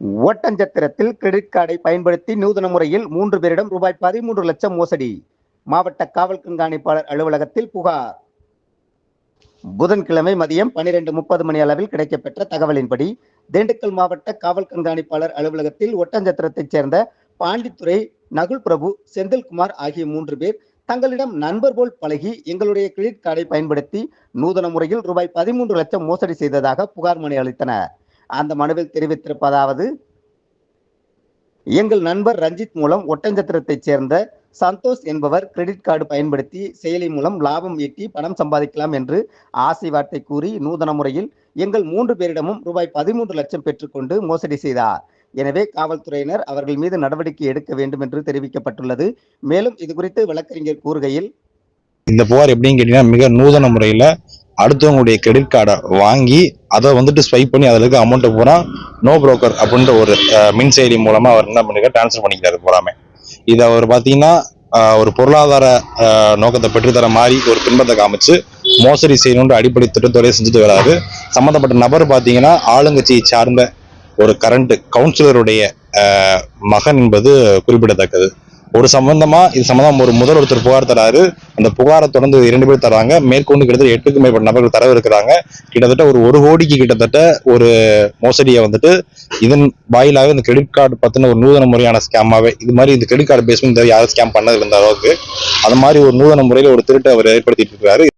ஓட்டஞ்சத்திரத்தில் credit கார்டை பயன்படுத்தி நூதன முறையில் மூன்று பேரிடம் ரூபாய் பதிமூன்று லட்சம் மோசடி. மாவட்ட காவல் கண்காணிப்பாளர் அலுவலகத்தில் புகார். புதன்கிழமை மதியம் பனிரெண்டு முப்பது மணி அளவில் கிடைக்கப்பெற்ற தகவலின்படி திண்டுக்கல் மாவட்ட காவல் கண்காணிப்பாளர் அலுவலகத்தில் ஒட்டஞ்சத்திரத்தைச் சேர்ந்த பாண்டித்துறை நகுல் பிரபு செந்தில்குமார் ஆகிய மூன்று பேர் தங்களிடம் நண்பர் போல் பழகி எங்களுடைய கிரெடிட் கார்டை பயன்படுத்தி நூதன முறையில் ரூபாய் பதிமூன்று லட்சம் மோசடி செய்ததாக புகார் மனு அளித்தனர். அந்த மனுவில் தெரிவித்திருப்பதாவது எங்கள் நண்பர் ரஞ்சித் மூலம் ஒட்டஞ்சத்திரத்தைச் சேர்ந்த சந்தோஷ் என்பவர் கிரெடிட் கார்டு பயன்படுத்தி செயலி மூலம் லாபம் ஈட்டி பணம் சம்பாதிக்கலாம் என்று ஆசை வார்த்தை கூறி நூதன முறையில் எங்கள் மூன்று பேரிடமும் ரூபாய் பதிமூன்று லட்சம் பெற்றுக்கொண்டு மோசடி செய்தார். எனவே காவல்துறையினர் அவர்கள் மீது நடவடிக்கை எடுக்க வேண்டும் என்று தெரிவிக்கப்பட்டுள்ளது. மேலும் இது குறித்து வழக்கறிஞர் கூறுகையில் இந்த புகார் எப்படின்னு கேட்டீங்கன்னா மிக நூதன முறையில் அடுத்தவங்களுடைய கிரெடிட் கார்டை வாங்கி அதை வந்துட்டு ஸ்வைப் பண்ணி அதில் இருக்க அமௌண்ட்டை பூரா நோ புரோக்கர் அப்படின்ற ஒரு மின் செயலி மூலமாக அவர் என்ன பண்ணிக்க ட்ரான்ஸ்ஃபர் பண்ணிக்கிறாரு பூராமே. இதை அவர் பார்த்தீங்கன்னா ஒரு பொருளாதார நோக்கத்தை பெற்றுத்தர மாதிரி ஒரு பின்பத்தை காமிச்சு மோசடி செய்யணுன்ற அடிப்படை திட்டத்தோடய செஞ்சுட்டு வராது சம்மந்தப்பட்ட நபர் பார்த்தீங்கன்னா ஆளுங்கட்சியை சார்ந்த ஒரு கரண்ட் கவுன்சிலருடைய மகன் என்பது குறிப்பிடத்தக்கது. ஒரு சம்பந்தமா இது சம்பந்தமா ஒரு முதல் ஒருத்தர் புகார் தராரு. அந்த புகாரை தொடர்ந்து இரண்டு பேர் தராங்க மேற்கொண்டு கிட்டத்தட்ட எட்டுக்கும் மேற்பட்ட நபர்கள் தரவு இருக்கிறாங்க. கிட்டத்தட்ட ஒரு ஒரு கோடிக்கு கிட்டத்தட்ட ஒரு மோசடியை வந்துட்டு இதன் வாயிலாக இந்த கிரெடிட் கார்டு பத்தின ஒரு நூதன முறையான ஸ்கேமாவே இது மாதிரி இந்த கிரெடிட் கார்டு பேஸ் பண்ணி யாரும் ஸ்கேம் பண்ணது இருந்த அளவுக்கு. அது மாதிரி ஒரு நூதன முறையில் ஒரு திருட்டை அவர் ஏற்படுத்திட்டு இருக்கிறாரு